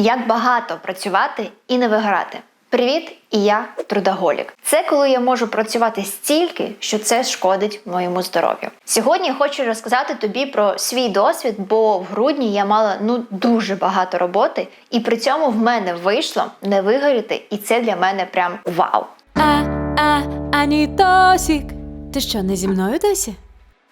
Як багато працювати і не виграти. Привіт, і я трудоголік. Це коли я можу працювати стільки, що це шкодить моєму здоров'ю. Сьогодні я хочу розказати тобі про свій досвід, бо в грудні я мала ну дуже багато роботи, і при цьому в мене вийшло не вигоріти, і це для мене прям вау. А, а, Анітосік. Ти що, не зі мною досі?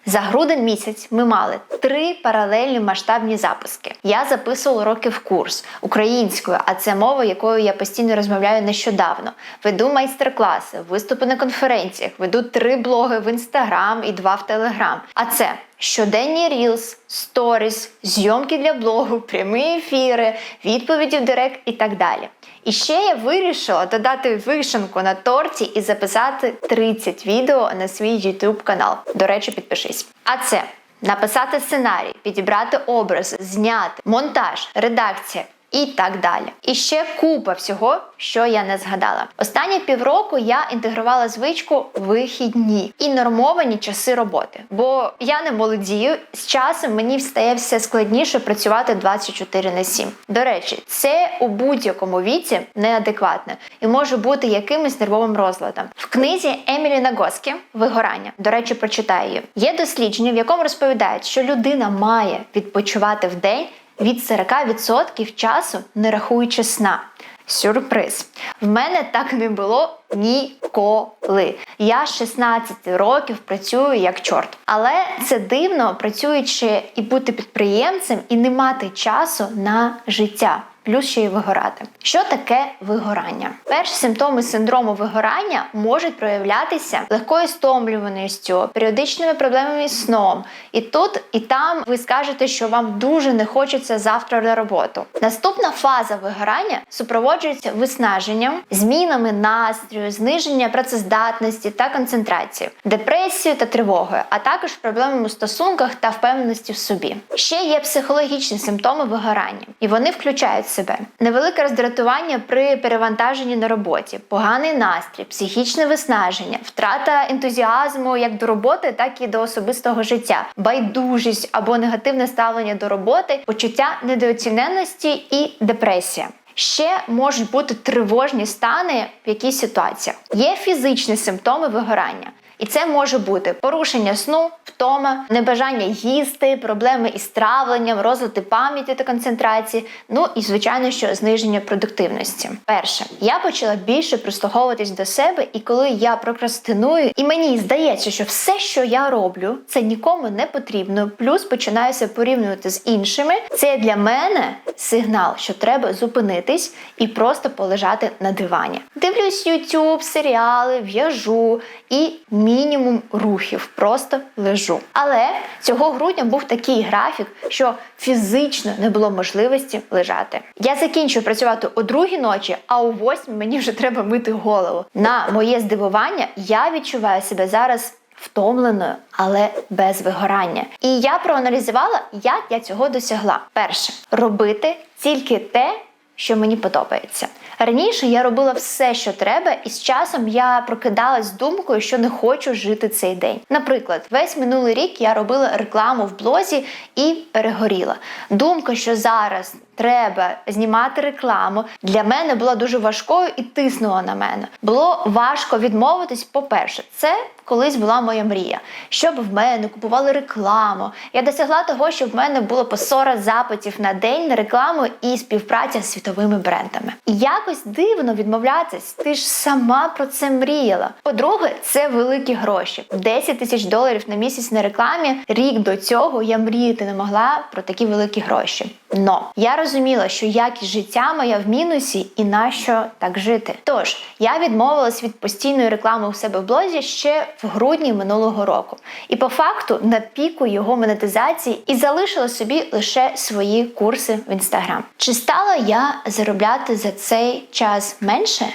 За грудень місяць ми мали три паралельні масштабні запуски. Я записувала уроки в курс українською, а це мова, якою я постійно розмовляю нещодавно. Веду майстер-класи, виступи на конференціях, веду три блоги в інстаграм і два в телеграм. А це щоденні рілс, сторіс, зйомки для блогу, прямі ефіри, відповіді в директ і так далі. І ще я вирішила додати вишенку на торті і записати 30 відео на свій YouTube канал. До речі, підпишись. А це написати сценарій, підібрати образ, зняти, монтаж, редакція. І так далі. І ще купа всього, що я не згадала. Останні півроку я інтегрувала звичку вихідні і нормовані часи роботи. Бо я не молодію, з часом мені стає все складніше працювати 24 на 7. До речі, це у будь-якому віці неадекватно і може бути якимось нервовим розладом. В книзі Емілі Нагоскі Вигорання, до речі, прочитаю її. Є дослідження, в якому розповідають, що людина має відпочивати в день від 40% часу, не рахуючи сна. Сюрприз. В мене так не було ніколи. Я з 16 років працюю як чорт. Але це дивно, працюючи і бути підприємцем, і не мати часу на життя. Плюс ще й вигорати. Що таке вигорання? Перші симптоми синдрому вигорання можуть проявлятися легкою стомлюваністю, періодичними проблемами з сном. І тут, і там ви скажете, що вам дуже не хочеться завтра на роботу. Наступна фаза вигорання супроводжується виснаженням, змінами настрою, зниження працездатності та концентрації, депресією та тривогою, а також проблемами у стосунках та впевненості в собі. Ще є психологічні симптоми вигорання, і вони включають в себе невелике роздратування при перевантаженні на роботі, поганий настрій, психічне виснаження, втрата ентузіазму як до роботи, так і до особистого життя, байдужість або негативне ставлення до роботи, почуття недооціненості і депресія. Ще можуть бути тривожні стани в якійсь ситуаціях. Є фізичні симптоми вигорання. І це може бути порушення сну, втома, небажання їсти, проблеми із травленням, розлади пам'яті та концентрації. Ну і звичайно, що зниження продуктивності. Перше, я почала більше прислуховуватись до себе, і коли я прокрастиную, і мені здається, що все, що я роблю, це нікому не потрібно. Плюс починаюся порівнювати з іншими. Це для мене сигнал, що треба зупинитись і просто полежати на дивані. Дивлюсь YouTube, серіали, в'яжу і мінімум рухів, просто лежу. Але цього грудня був такий графік, що фізично не було можливості лежати. Я закінчую працювати о другій ночі, а о восьмій мені вже треба мити голову. На моє здивування, я відчуваю себе зараз. Втомленою, але без вигорання. І я проаналізувала, як я цього досягла. Перше робити тільки те, що мені подобається. Раніше я робила все, що треба, і з часом я прокидалась з думкою, що не хочу жити цей день. Наприклад, весь минулий рік я робила рекламу в блозі і перегоріла. Думка, що зараз треба знімати рекламу, для мене була дуже важкою і тиснула на мене. Було важко відмовитись. По-перше, це колись була моя мрія, щоб в мене купували рекламу. Я досягла того, щоб в мене було по 40 запитів на день на рекламу і співпраця з світовими брендами. І якось дивно відмовлятись. Ти ж сама про це мріяла. По-друге, це великі гроші. 10 тисяч доларів на місяць на рекламі. Рік до цього я мріяти не могла про такі великі гроші. Но я розуміла, що якість життя моя в мінусі і нащо так жити. Тож я відмовилась від постійної реклами у себе в блозі ще в грудні минулого року. І по факту на піку його монетизації і залишила собі лише свої курси в інстаграм. Чи стала я заробляти за цей час менше?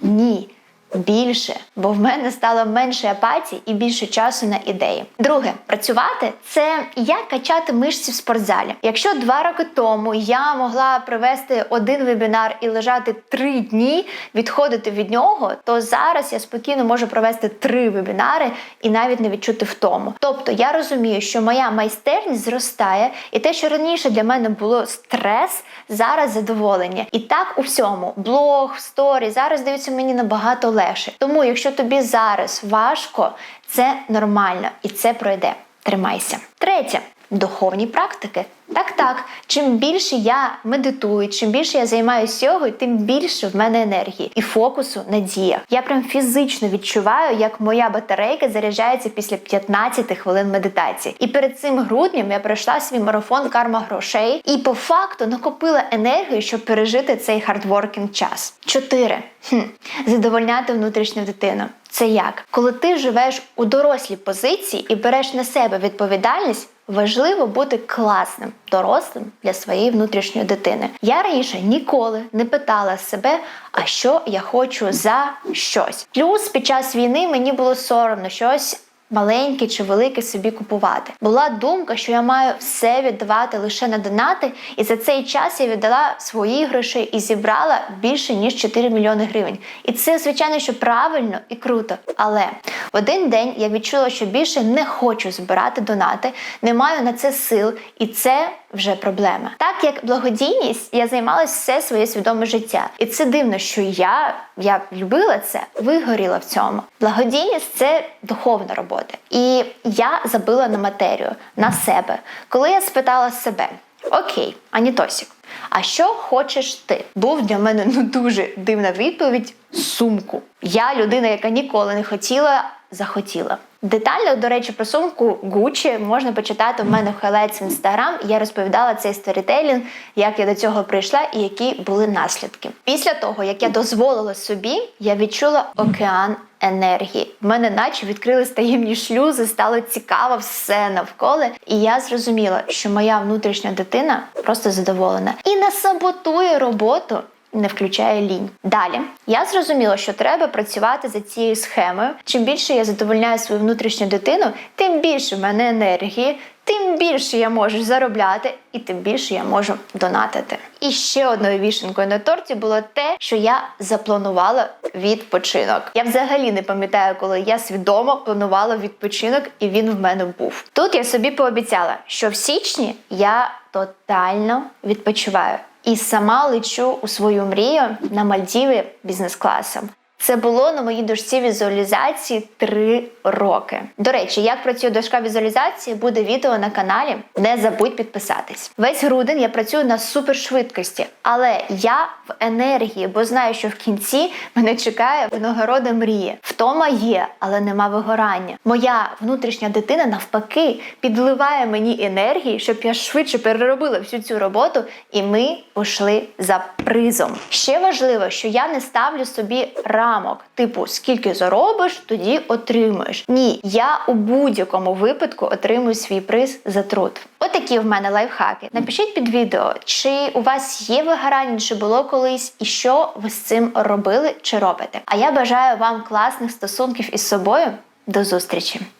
Ні. Більше, бо в мене стало менше апатії і більше часу на ідеї. Друге, працювати це як качати мишці в спортзалі. Якщо два роки тому я могла провести один вебінар і лежати три дні, відходити від нього, то зараз я спокійно можу провести три вебінари і навіть не відчути втому. Тобто я розумію, що моя майстерність зростає, і те, що раніше для мене було стрес, зараз задоволення. І так у всьому блог, сторі зараз даються мені набагато легше. Тому, якщо тобі зараз важко, це нормально і це пройде. Тримайся. Третє. Духовні практики. Так, так. Чим більше я медитую, чим більше я займаюся йогою, тим більше в мене енергії і фокусу на діях. Я прям фізично відчуваю, як моя батарейка заряджається після 15 хвилин медитації. І перед цим груднем я пройшла свій марафон карма грошей і по факту накопила енергію, щоб пережити цей хардворкінг час. Чотири. Хм. Задовольняти внутрішню дитину. Це як? Коли ти живеш у дорослій позиції і береш на себе відповідальність, важливо бути класним дорослим для своєї внутрішньої дитини. Я раніше ніколи не питала себе, а що я хочу за щось. Плюс під час війни мені було соромно щось. Маленьке чи великий собі купувати. Була думка, що я маю все віддавати лише на донати, і за цей час я віддала свої гроші і зібрала більше ніж 4 мільйони гривень. І це, звичайно, що правильно і круто. Але в один день я відчула, що більше не хочу збирати донати, не маю на це сил, і це вже проблема. Так як благодійність, я займалася все своє свідоме життя, і це дивно, що я, я любила це, вигоріла в цьому. Благодійність це духовна робота. І я забила на матерію, на себе. Коли я спитала себе: Окей, Анітосік, а що хочеш ти? Був для мене ну дуже дивна відповідь: сумку. Я людина, яка ніколи не хотіла, захотіла. Детально, до речі, про сумку Gucci можна почитати в мене в хайлайтс в інстаграм. Я розповідала цей сторітейлінг, як я до цього прийшла і які були наслідки. Після того, як я дозволила собі, я відчула океан енергії. В мене наче відкрились таємні шлюзи, стало цікаво все навколо. І я зрозуміла, що моя внутрішня дитина просто задоволена і не саботує роботу. Не включає лінь. Далі я зрозуміла, що треба працювати за цією схемою. Чим більше я задовольняю свою внутрішню дитину, тим більше в мене енергії, тим більше я можу заробляти, і тим більше я можу донатити. І ще одною вішенкою на торті було те, що я запланувала відпочинок. Я взагалі не пам'ятаю, коли я свідомо планувала відпочинок, і він в мене був. Тут я собі пообіцяла, що в січні я тотально відпочиваю і сама лечу у свою мрію на Мальдіви бізнес-класом. Це було на моїй дошці візуалізації три роки. До речі, як працює дошка візуалізації, буде відео на каналі. Не забудь підписатись. Весь грудень я працюю на супершвидкості, але я в енергії, бо знаю, що в кінці мене чекає винагорода мрії. Втома є, але нема вигорання. Моя внутрішня дитина навпаки підливає мені енергії, щоб я швидше переробила всю цю роботу, і ми пішли за призом. Ще важливо, що я не ставлю собі рамок, типу скільки заробиш, тоді отримаєш. Ні, я у будь-якому випадку отримую свій приз за труд. Отакі в мене лайфхаки. Напишіть під відео, чи у вас є вигорання, чи було колись, і що ви з цим робили чи робите. А я бажаю вам класних стосунків із собою. До зустрічі!